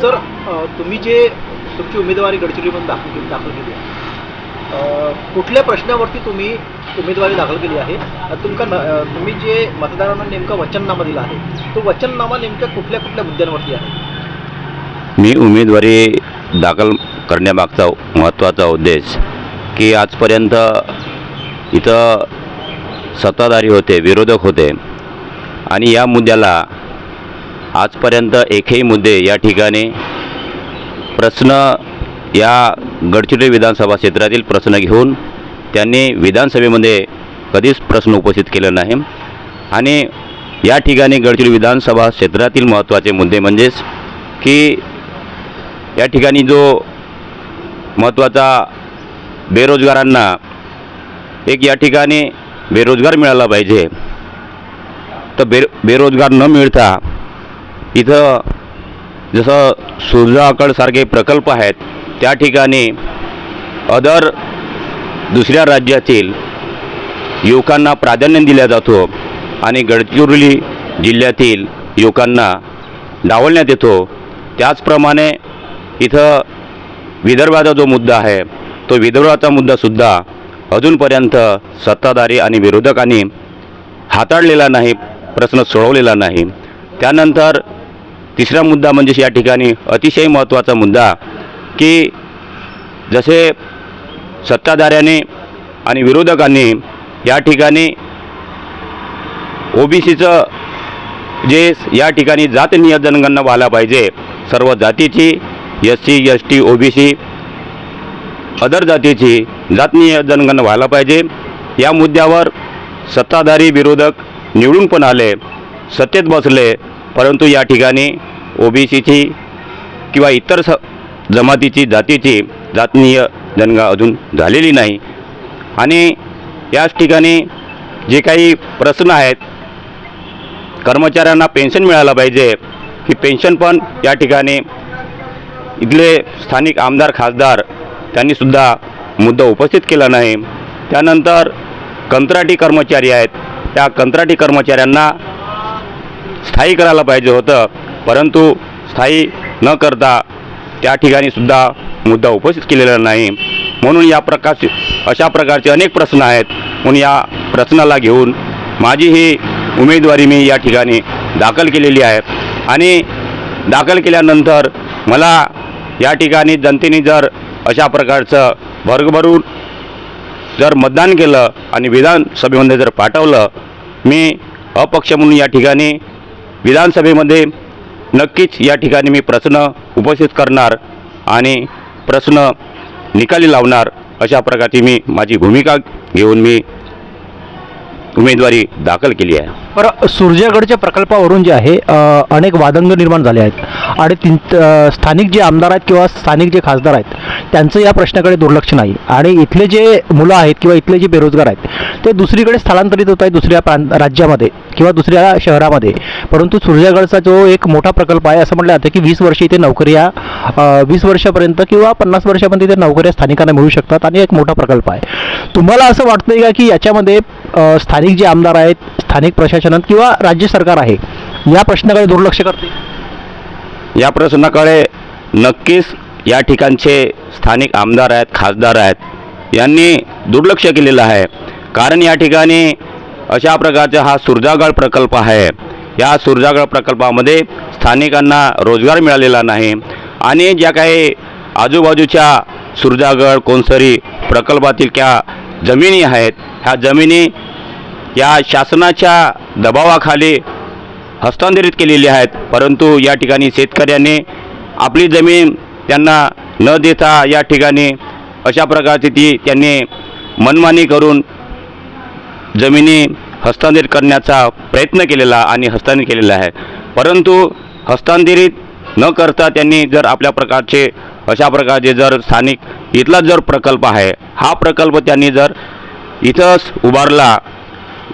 Sir तुम्ही जे तुमची उमेदवारी गडचिरोलीमध्ये दाखल केली दाखल केली आहे. कुठल्या प्रश्नावरती तुम्ही उमेदवारी दाखल केली आहे? तुमका न- तुम्ही जे मतदारांना नेमका वचननामा दिला आहे तो वचननामा नेमक्या कुठल्या कुठल्या मुद्द्यांवरती आहे? मी उमेदवारी दाखल करण्यामागचा महत्त्वाचा उद्देश की आजपर्यंत इथं सत्ताधारी होते विरोधक होते आणि या मुद्द्याला आजपर्यंत एकही मुद्दे या ठिकाणी प्रश्न या गडचिरोली विधानसभा क्षेत्रातील प्रश्न घेऊन त्यांनी विधानसभेमध्ये कधीच प्रश्न उपस्थित केला नाही. आणि या ठिकाणी गडचिरोली विधानसभा क्षेत्रातील महत्त्वाचे मुद्दे म्हणजेच की या ठिकाणी जो महत्त्वाचा बेरोजगारांना एक या ठिकाणी बेरोजगार मिळाला पाहिजे. तर बे बेरोजगार न मिळता इथं जसं सुरजाकडसारखे प्रकल्प आहेत त्या ठिकाणी अदर दुसऱ्या राज्यातील युवकांना प्राधान्य दिला जातो आणि गडचिरोली जिल्ह्यातील युवकांना डावलण्यात येतो. त्याचप्रमाणे इथं विदर्भाचा जो मुद्दा आहे तो विदर्भाचा मुद्दासुद्धा अजूनपर्यंत सत्ताधारी आणि विरोधकांनी हाताळलेला नाही प्रश्न सोडवलेला नाही. त्यानंतर तिसरा मुद्दा म्हणजे या ठिकाणी अतिशय महत्त्वाचा मुद्दा की जसे सत्ताधाऱ्याने आणि विरोधकांनी या ठिकाणी ओबीसीचं जे या ठिकाणी जात नियोजनगणना व्हायला पाहिजे सर्व जातीची S C S T O B C other जातीची जात नियोजनगणना व्हायला पाहिजे. या मुद्द्यावर सत्ताधारी विरोधक निवडून पण आले सत्तेत बसले परंतु या ठिकाणी ओ बी सीची किंवा इतर स जमातीची जातीची जातनीय जनगा अजून झालेली नाही. आणि याच ठिकाणी जे काही प्रश्न आहेत कर्मचाऱ्यांना पेन्शन मिळायला पाहिजे ही पेन्शन पण या ठिकाणी इथले स्थानिक आमदार खासदार त्यांनीसुद्धा मुद्दा उपस्थित केला नाही. त्यानंतर कंत्राटी कर्मचारी आहेत. त्या कंत्राटी कर्मचाऱ्यांना स्थायी करायला पाहिजे होतं. परंतु स्थायी न करता त्या ठिकाणी सुद्धा मुद्दा उपस्थित केलेला नाही. म्हणून या प्रकारचे अशा प्रकारचे अनेक प्रश्न आहेत. म्हणून या प्रश्नाला घेऊन माझी ही उमेदवारी मी या ठिकाणी दाखल केलेली आहे. आणि दाखल केल्यानंतर मला या ठिकाणी जनतेने जर अशा प्रकारचं भरभरून जर मतदान केलं आणि विधानसभेमध्ये जर पाठवलं मी अपक्ष म्हणून या ठिकाणी विधानसभेमध्ये नक्कीच या ठिकाणी मी प्रश्न उपस्थित करणार आणि प्रश्न निकाली लावणार अशा प्रकारची मी माझी भूमिका घेऊन मी उमेदवारी दाखल केली आहे. बरं सूर्यगडच्या प्रकल्पावरून जे आहे अ, अनेक वादंग निर्माण झाले आहेत. आणि तीन अ, स्थानिक जे आमदार आहेत किंवा स्थानिक जे खासदार आहेत त्यांचं या प्रश्नाकडे दुर्लक्ष नाही. आणि इथले जे मुलं आहेत किंवा इथले जे बेरोजगार आहेत ते दुसरीकडे स्थलांतरित होत आहेत दुसऱ्या प्रांत राज्यामध्ये किंवा दुसऱ्या शहरामध्ये. परंतु सूर्यगडचा जो एक मोठा प्रकल्प आहे असं म्हटलं जातं की वीस वर्ष इथे नोकऱ्या अ, वीस वर्षापर्यंत किंवा पन्नास वर्षापर्यंत इथे नोकऱ्या स्थानिकांना मिळू शकतात आणि एक मोठा प्रकल्प आहे. तुम्हाला असं वाटतंय का की याच्यामध्ये स्थानिक जे आमदार आहेत स्थानिक प्रशासनात किंवा राज्य सरकार आहे या प्रश्नाकडे दुर्लक्ष करते? या प्रश्नाकडे नक्कीच या ठिकाणचे स्थानिक आमदार आहेत खासदार आहेत यांनी दुर्लक्ष केलेलं आहे. कारण या ठिकाणी अशा प्रकारचा हा सुरजागड प्रकल्प आहे. या सुरजागड प्रकल्पामध्ये स्थानिकांना रोजगार मिळालेला नाही आणि ज्या काही आजूबाजूच्या सुरजागड कोणसरी प्रकल्पातील त्या जमिनी आहेत ह्या जमिनी या शासनाच्या दबावाखाली हस्तांतरित केलेली आहेत. परंतु या ठिकाणी शेतकऱ्यांनी आपली जमीन त्यांना न देता या ठिकाणी अशा प्रकारची ती त्यांनी मनमानी करून जमिनी हस्तांतरित करण्याचा प्रयत्न केलेला आणि हस्तांतरित केलेला आहे. परंतु हस्तांतरित न करता त्यांनी जर आपल्या प्रकारचे अशा प्रकारचे जर स्थानिक इथला जर प्रकल्प आहे हा प्रकल्प त्यांनी जर इथंच उभारला.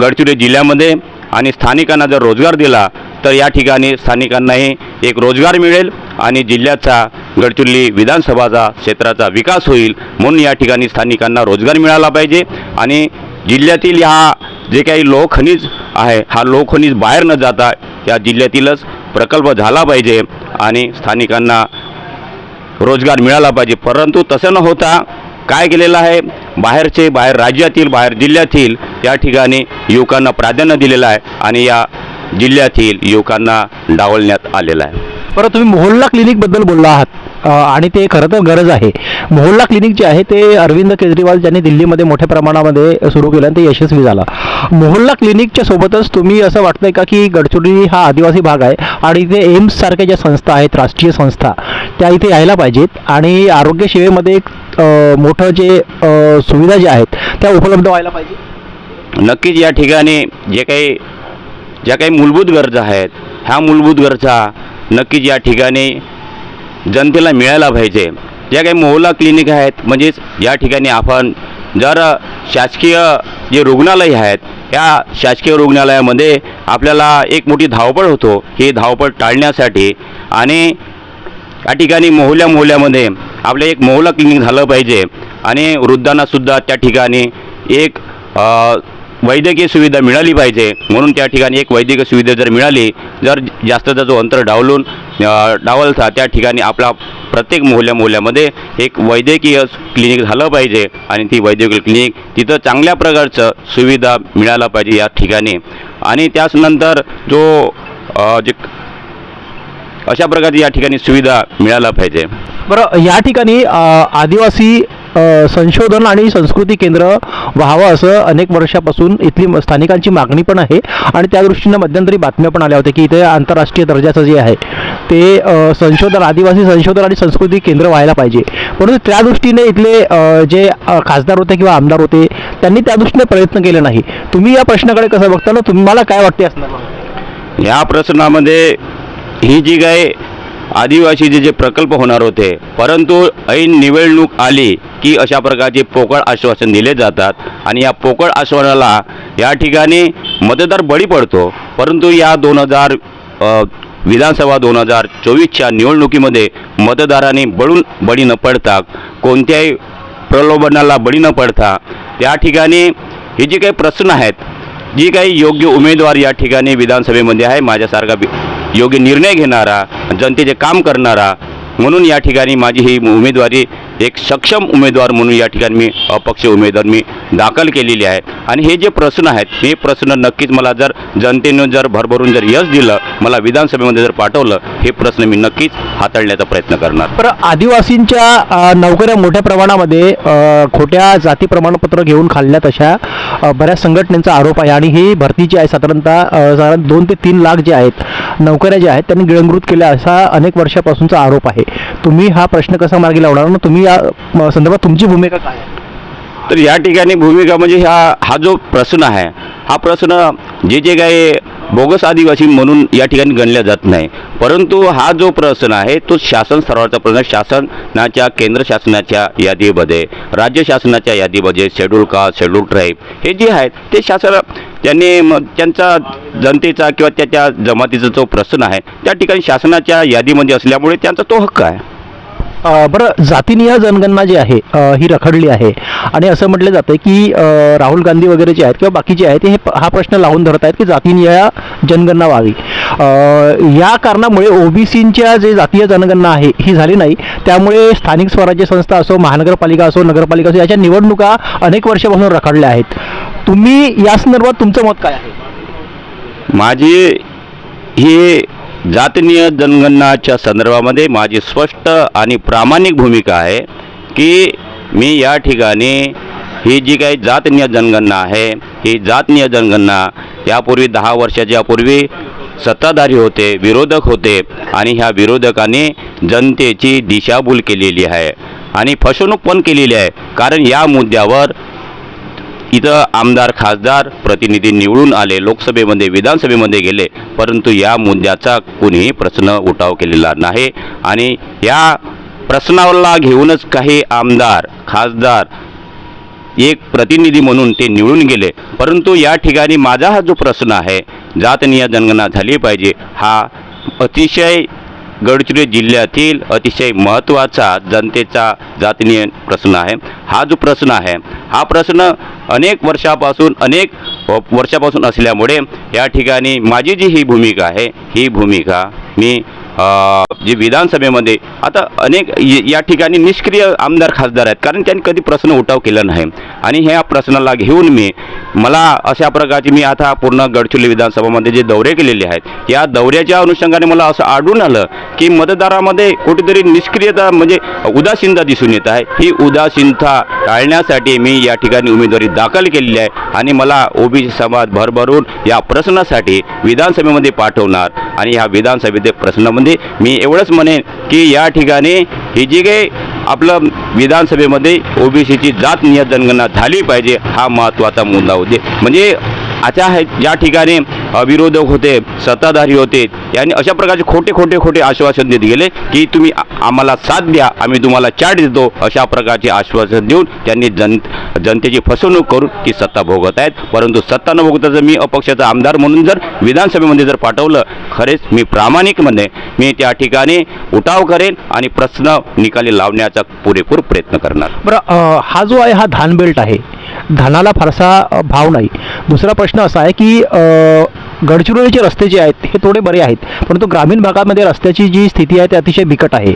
गडचिरोली जिल्ह्यामध्ये आणि स्थानिकांना जर रोजगार दिला तर या ठिकाणी स्थानिकांनाही एक रोजगार मिळेल आणि जिल्ह्याचा गडचिरोली विधानसभाचा क्षेत्राचा विकास होईल म्हणून या ठिकाणी स्थानिकांना रोजगार मिळाला पाहिजे. आणि जिल्ह्यातील हा जे काही लोहखनिज आहे हा लोहखनिज बाहेर न जाता या जिल्ह्यातीलच प्रकल्प झाला पाहिजे आणि स्थानिकांना रोजगार मिळाला पाहिजे. परंतु तसं न होता काय केलेलं आहे? बाहेरचे बाहेर राज्यातील बाहेर जिल्ह्यातील या ठिकाणी युवकांना प्राधान्य दिलेलं आहे आणि या जिल्ह्यातील युवकांना डावलण्यात आलेलं आहे. बरं तुम्ही मोहल्ला क्लिनिकबद्दल बोलला आहात आणि ते खरं तर गरज आहे. मोहल्ला क्लिनिक जे आहे ते अरविंद केजरीवाल ज्यांनी दिल्लीमध्ये मोठ्या प्रमाणामध्ये सुरू केलं आणि ते यशस्वी झाला. मोहल्ला क्लिनिकच्या सोबतच तुम्ही असं वाटतंय का की गडचिरोली हा आदिवासी भाग आहे आणि इथे एम्ससारख्या ज्या संस्था आहेत राष्ट्रीय संस्था त्या इथे यायला पाहिजेत आणि आरोग्य सेवेमध्ये एक मोठं जे सुविधा ज्या आहेत त्या उपलब्ध व्हायला पाहिजे? नक्कीच या ठिकाणी जे काही ज्या काही मूलभूत गरजा आहेत ह्या मूलभूत गरजा नक्कीच या ठिकाणी जनतेला मिळायला पाहिजे. ज्या काही मोहला क्लिनिक आहेत म्हणजेच या ठिकाणी आपण जर शासकीय जे रुग्णालय आहेत या शासकीय रुग्णालयामध्ये आपल्याला एक मोठी धावपळ होतो. ही धावपळ टाळण्यासाठी आणि या ठिकाणी मोहल्या मोहल्यामध्ये आपलं एक मोहला क्लिनिक झालं पाहिजे. आणि वृद्धांनासुद्धा त्या ठिकाणी एक वैद्यकीय सुविधा मिळाली पाहिजे. म्हणून त्या ठिकाणी एक वैद्यकीय सुविधा जर मिळाली जर जास्तचा जो अंतर डावलून डावलता त्या ठिकाणी आपला प्रत्येक मोहल्या मोहल्यामध्ये एक वैद्यकीय क्लिनिक झालं पाहिजे. आणि ती वैद्यकीय क्लिनिक तिथं चांगल्या प्रकारचं सुविधा मिळायला पाहिजे या ठिकाणी. आणि त्याचनंतर जो जे अशा प्रकारची या ठिकाणी सुविधा मिळायला पाहिजे. बरं या ठिकाणी आदिवासी संशोधन आणि संस्कृती केंद्र व्हावं असं अनेक वर्षापासून इथली स्थानिकांची मागणी पण आहे. आणि त्या दृष्टीनं मध्यंतरी बातम्या पण आल्या होत्या की इथे आंतरराष्ट्रीय दर्जाचं जे आहे ते संशोधन आदिवासी संशोधन आणि संस्कृती केंद्र व्हायला पाहिजे. परंतु त्या दृष्टीने इथले जे खासदार होते किंवा आमदार होते त्यांनी त्या दृष्टीने प्रयत्न केले नाही. तुम्ही या प्रश्नाकडे कसं बघता ना तुम्हाला काय वाटते असणार या प्रश्नामध्ये ही जी काही आदिवासीचे जे प्रकल्प होणार होते परंतु ऐन निवडणूक आली की अशा प्रकारचे पोकळ आश्वासन दिले जातात आणि या पोकळ आश्वासनाला या ठिकाणी मतदार बळी पडतो. परंतु या दोन हजार विधानसभा दोन हजार चोवीसच्या निवडणुकीमध्ये मतदारांनी बळून बळी न पडता कोणत्याही प्रलोभनाला बळी न पडता या ठिकाणी हे जे काही प्रश्न आहेत जी काही योग्य उमेदवार या ठिकाणी विधानसभेमध्ये आहे माझ्यासारखा योग्य निर्णय घेणारा जनतेचे काम करणारा म्हणून या ठिकाणी माझी ही उमेदवारी एक सक्षम उमेदवार म्हणून या ठिकाणी मी अपक्ष उमेदवार मी दाखल केलेली आहे. आणि हे जे प्रश्न आहेत हे प्रश्न नक्कीच मला जर जनतेनं जर भरभरून जर यश दिलं मला विधानसभेमध्ये जर पाठवलं हे प्रश्न मी नक्कीच हाताळण्याचा प्रयत्न करणार. पर आदिवासींच्या नोकऱ्या मोठ्या प्रमाणामध्ये खोट्या जाती प्रमाणपत्र घेऊन खाल्ल्यात अशा बऱ्याच संघटनेचा आरोप आहे आणि ही भरती जी आहे साधारणतः साधारण दोन ते तीन लाख जे आहेत नोकऱ्या ज्या आहेत त्यांनी गिळंकृत केल्या असा अनेक वर्षापासूनचा आरोप आहे. तुम्ही हा प्रश्न कसा मार्गी लावणार ना तुम्ही या संदर्भात तुमची भूमिका काय तर या ठिकाणी भूमिका म्हणजे ह्या हा जो प्रश्न आहे हा प्रश्न जे जे काही बोगस आदिवासी म्हणून या ठिकाणी गणल्या जात नाही. परंतु हा जो प्रश्न आहे तो शासन स्तरावरचा प्रश्न शासनाच्या केंद्र शासनाच्या यादीमध्ये राज्य शासनाच्या यादीमध्ये शेड्यूल कास्ट शेड्यूल ट्राईब हे जे आहेत ते शासन त्यांनी मग त्यांचा जनतेचा किंवा त्याच्या जमातीचा जो प्रश्न आहे त्या ठिकाणी शासनाच्या यादीमध्ये असल्यामुळे त्यांचा तो हक्क आहे. बरं जातीनिय जनगणना जी आहे ही रखडली आहे. आणि असं म्हटलं जातं की राहुल गांधी वगैरे जे आहेत किंवा बाकीचे आहेत ते हे हा प्रश्न लावून धरत आहेत की जातीनिय जनगणना व्हावी. या कारणामुळे ओबीसींच्या जे जातीय जनगणना आहे ही झाली नाही. त्यामुळे स्थानिक स्वराज्य संस्था असो महानगरपालिका असो नगरपालिका असो याच्या निवडणुका अनेक वर्षापासून रखडल्या आहेत. तुम्ही या संदर्भात तुमचं मत काय आहे? माझी ही जातनीय जनगणनाच्या संदर्भामध्ये माझी स्पष्ट आणि प्रामाणिक भूमिका आहे की मी या ठिकाणी ही जी काही जातनीय जनगणना आहे ही जातनीय जनगणना यापूर्वी दहा वर्षाच्या पूर्वी सत्ताधारी होते विरोधक होते आणि ह्या विरोधकांनी जनतेची दिशाभूल केलेली आहे आणि फसवणूक पण केलेली आहे. कारण या मुद्द्यावर इथं आमदार खासदार प्रतिनिधी निवडून आले लोकसभेमध्ये विधानसभेमध्ये गेले परंतु या मुद्द्याचा कुणीही प्रश्न उठाव केलेला नाही. आणि या प्रश्नाला घेऊनच काही आमदार खासदार एक प्रतिनिधी म्हणून ते निवडून गेले. परंतु या ठिकाणी माझा हा जो प्रश्न आहे जातनीय जनगणना झाली पाहिजे. हा अतिशय गडचिरोली जिल्ह्यातील अतिशय महत्त्वाचा जनतेचा जातनीय प्रश्न आहे. हा जो प्रश्न आहे हा प्रश्न अनेक वर्षापासून अनेक वर्षापासून असल्यामुळे या ठिकाणी माझी जी ही भूमिका आहे ही भूमिका मी जे विधानसभेमध्ये आता अनेक या ठिकाणी निष्क्रिय आमदार खासदार आहेत. कारण त्यांनी कधी प्रश्न उठाव केला नाही. आणि ह्या प्रश्नाला घेऊन मी मला अशा प्रकारची मी आता पूर्ण गडचिरोली विधानसभामध्ये जे दौरे केलेले आहेत या दौऱ्याच्या अनुषंगाने मला असं आढळून आलं की मतदारामध्ये कुठेतरी निष्क्रियता म्हणजे उदासीनता दिसून येत आहे. ही उदासीनता टाळण्यासाठी मी या ठिकाणी उमेदवारी दाखल केलेली आहे आणि मला ओबीसी समाज भरभरून या प्रश्नासाठी विधानसभेमध्ये पाठवणार आणि ह्या विधानसभेच्या प्रश्नामध्ये म्हणजे मी एवढंच म्हणेन की या ठिकाणी ही जी काही आपलं विधानसभेमध्ये ओबीसीची जात नियत जनगणना झाली पाहिजे हा महत्त्वाचा मुद्दा होते. म्हणजे आता आहे ज्या ठिकाणी विरोधक होते सत्ताधारी होते. यांनी अशा प्रकारचे खोटे खोटे खोटे आश्वासन देत गेले की तुम्ही आम्हाला साथ द्या आम्ही तुम्हाला चाट देतो अशा प्रकारचे आश्वासन देऊन त्यांनी जन जनतेची फसवणूक करून ती सत्ता भोगत आहेत. परंतु सत्ता न भोगता जर मी अपक्षाचा आमदार म्हणून जर विधानसभेमध्ये जर पाठवलं खरेच मी प्रामाणिक म्हणणे मी त्या ठिकाणी उठाव करेन आणि प्रश्न निकाली लावण्याचा पुरेपूर प्रयत्न करणार. बरं हा जो आहे हा धान बेल्ट आहे धानाला फारसा भाव नाही. दुसरा प्रश्न असा आहे की गडचिरोलीचे रस्ते जे आहेत हे थोडे बरे आहेत. परंतु ग्रामीण भागामध्ये रस्त्याची जी स्थिती आहे ती अतिशय बिकट आहे.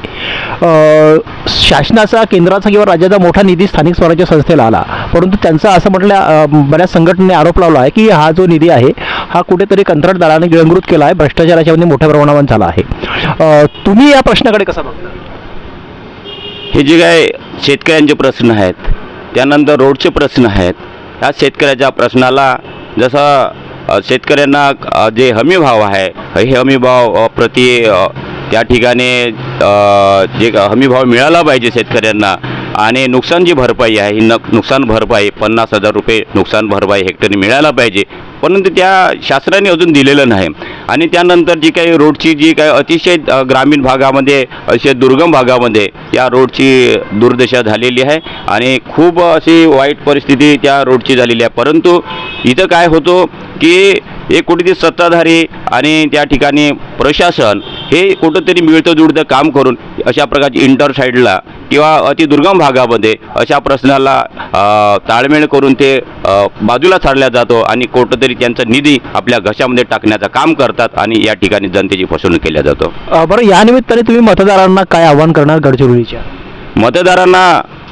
शासनाचा केंद्राचा किंवा राज्याचा मोठा निधी स्थानिक स्वराज्य संस्थेला आला. परंतु त्यांचा असं म्हटल्या बऱ्याच संघटनेने आरोप लावला आहे की हा जो निधी आहे हा कुठेतरी कंत्राटदाराने गिळंकृत केला आहे भ्रष्टाचाराच्यामध्ये मोठ्या प्रमाणावर झाला आहे. तुम्ही या प्रश्नाकडे कसा बघता? हे जे काय शेतकऱ्यांचे प्रश्न आहेत त्यानंतर रोडचे प्रश्न आहेत. या शेतकऱ्याच्या प्रश्नाला जसं शेतकऱ्यांना जे हमी भाव आहे हे हमी भाव प्रति त्या ठिकाणी जे हमी भाव मिळाला पाहिजे शेतकऱ्यांना आणि नुकसानची भरपाई आहे ही न नुकसान भरपाई पन्नास हजार रुपये नुकसान भरपाई हेक्टरी मिळायला पाहिजे. परंतु त्या शासनाने अजून दिलेलं नाही. आणि त्यानंतर जी काही रोडची जी काही अतिशय ग्रामीण भागामध्ये असे दुर्गम भागामध्ये या रोडची दुर्दशा झालेली आहे आणि खूप अशी वाईट परिस्थिती त्या रोडची झालेली आहे. परंतु इथं काय होतो की एक कुठेतरी सत्ताधारी आणि त्या ठिकाणी प्रशासन हे कुठंतरी मिळतं जुळतं काम करून अशा प्रकारची इंटर साईडला किंवा अतिदुर्गम भागामध्ये अशा प्रश्नाला ताळमेळ करून ते बाजूला सारल्या जातो आणि कुठंतरी त्यांचा निधी आपल्या घशामध्ये टाकण्याचं काम करतात आणि या ठिकाणी जनतेची फसवणूक केल्या जातो. बरं या निमित्ताने तुम्ही मतदारांना काय आव्हान करणार गडचिरोलीच्या? मतदारांना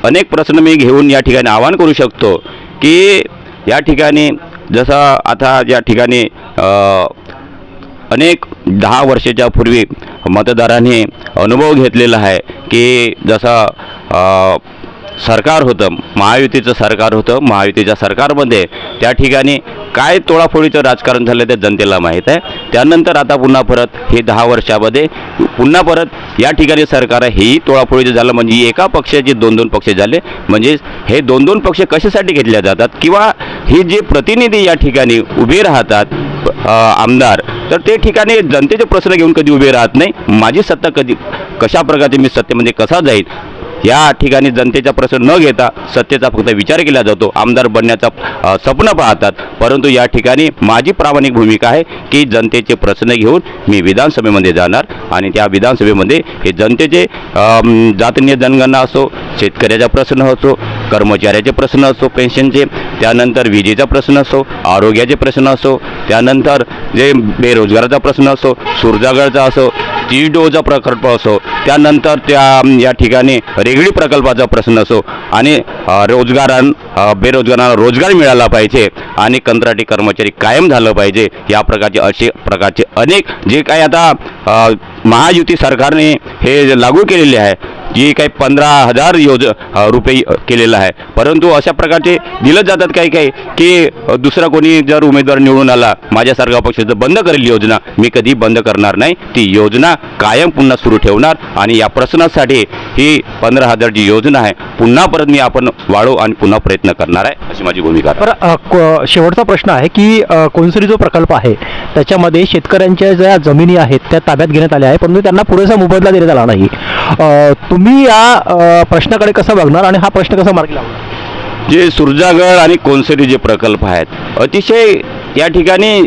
अनेक प्रश्न मी घेऊन या ठिकाणी आवाहन करू शकतो की या ठिकाणी जसं आता या ठिकाणी अनेक दहा वर्षाच्या पूर्वी मतदारांनी अनुभव घेतलेला आहे की जसं सरकार होतं महायुतीचं सरकार होतं महायुतीच्या सरकारमध्ये त्या ठिकाणी काय तोडाफोडीचं राजकारण झालं ते जनतेला माहीत आहे. त्यानंतर आता पुन्हा परत हे दहा वर्षामध्ये पुन्हा परत या ठिकाणी सरकार आहे हेही तोडाफोडीचं झालं. म्हणजे एका पक्षाचे दोन दोन पक्ष झाले. म्हणजे हे दोन दोन पक्ष कशासाठी घेतले जातात? किंवा हे जे प्रतिनिधी या ठिकाणी उभे राहतात आमदार तर ते ठिकाणी जनतेचे प्रश्न घेऊन कधी उभे राहत नाही. माझी सत्ता कधी कशा प्रकारचे मी सत्तेमध्ये कसा जाईल या ठिकाणी जनतेचा प्रश्न न घेता सत्तेचा फक्त विचार केला जातो. आमदार बनण्याचा अ, स्वप्न पाहतात. परंतु या ठिकाणी माझी प्रामाणिक भूमिका आहे की जनतेचे प्रश्न घेऊन मी विधानसभेमध्ये जाणार आणि त्या विधानसभेमध्ये हे जनतेचे जातनीय जातीय जनगणना असो शेतकऱ्याचा प्रश्न असो कर्मचाऱ्याचे प्रश्न असो पेन्शनचे त्यानंतर विजेचा प्रश्न असो आरोग्याचे प्रश्न असो त्यानंतर जे बेरोजगाराचा प्रश्न असो सुरजागडचा असो तीस डोचा प्रकल्प असो त्यानंतर त्या या ठिकाणी रेगडी प्रकल्पाचा प्रश्न असो आणि रोजगारां बेरोजगारांना रोजगार मिळाला पाहिजे आणि कंत्राटी कर्मचारी कायम झालं पाहिजे या प्रकारचे असे प्रकारचे अनेक जे काही आता महायुती सरकारने हे लागू केलेले आहे जी काही पंधरा हजार योज रुपये केलेलं आहे. परंतु अशा प्रकारचे दिलं जातात काही काही की दुसरा कोणी जर उमेदवार निवडून आला माझ्यासारखा पक्ष जर बंद करेल योजना मी कधी बंद करणार नाही. ती योजना कायम पुन्हा सुरू ठेवणार आणि या प्रश्नासाठी ही पंधरा हजारची योजना आहे पुन्हा परत मी आपण वाढवू आणि पुन्हा प्रयत्न करणार आहे अशी माझी भूमिका को- शेवटचा प्रश्न आहे की कोणसरी जो प्रकल्प आहे त्याच्यामध्ये शेतकऱ्यांच्या ज्या जमिनी आहेत त्या ताब्यात घेण्यात आल्या आहे परंतु त्यांना पुरेसा मोबदला देण्यात आला नाही. तुम्ही या प्रश्नाकडे कसं बघणार आणि हा प्रश्न कसा मार्गी लावणार? जे सुरजागड आणि कोनसरी जे प्रकल्प आहेत अतिशय या ठिकाणी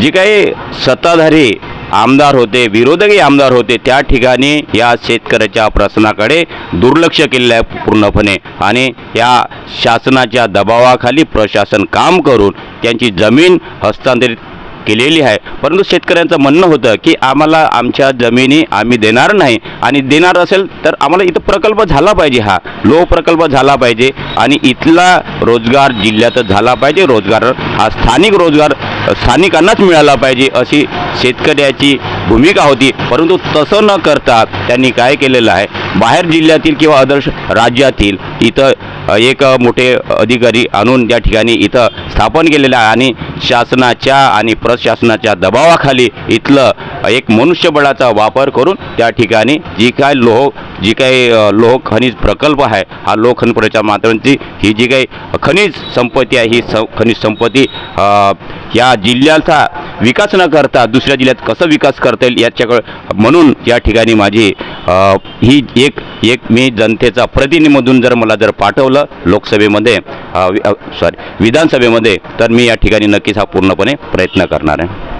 जे काही सत्ताधारी आमदार होते विरोधकही आमदार होते त्या ठिकाणी या शेतकऱ्याच्या प्रश्नाकडे दुर्लक्ष केलेलं आहे पूर्णपणे. आणि या शासनाच्या दबावाखाली प्रशासन काम करून त्यांची जमीन हस्तांतरित केलेली आहे. परंतु शेतकऱ्यांचं म्हणणं होतं की आम्हाला आमच्या जमिनी आम्ही देणार नाही आणि देणार असेल तर आम्हाला इथं प्रकल्प झाला पाहिजे हा. लो प्रकल्प झाला पाहिजे आणि इथला रोजगार जिल्ह्यातच झाला पाहिजे. रोजगार हा स्थानिक रोजगार स्थानिकांनाच मिळाला पाहिजे अशी शेतकऱ्याची भूमिका होती. परंतु तसं न करता त्यांनी काय केलेलं आहे? बाहेर जिल्ह्यातील किंवा आदर्श राज्यातील इथं एक मोठे अधिकारी आणून त्या ठिकाणी इथं स्थापन केलेलं आहे आणि शासनाच्या आणि प्र शासनाच्या दबावाखाली इथलं एक मनुष्यबळाचा वापर करून त्या ठिकाणी जी काय लोह जी काही लोह खनिज प्रकल्प आहे हा लोह खनिज प्रकल्पाच्या माध्यमाची ही जी काही खनिज संपत्ती आहे ही स खनिज संपत्ती या जिल्ह्याचा विकास न करता दुसऱ्या जिल्ह्यात कसं विकास करता येईल याच्याकडे म्हणून या ठिकाणी माझी ही एक एक मी जनतेचा प्रतिनिधीमधून जर मला जर पाठवलं लोकसभेमध्ये सॉरी विधानसभेमध्ये तर मी या ठिकाणी नक्कीच हा पूर्णपणे प्रयत्न करणार. टाकणार आहे.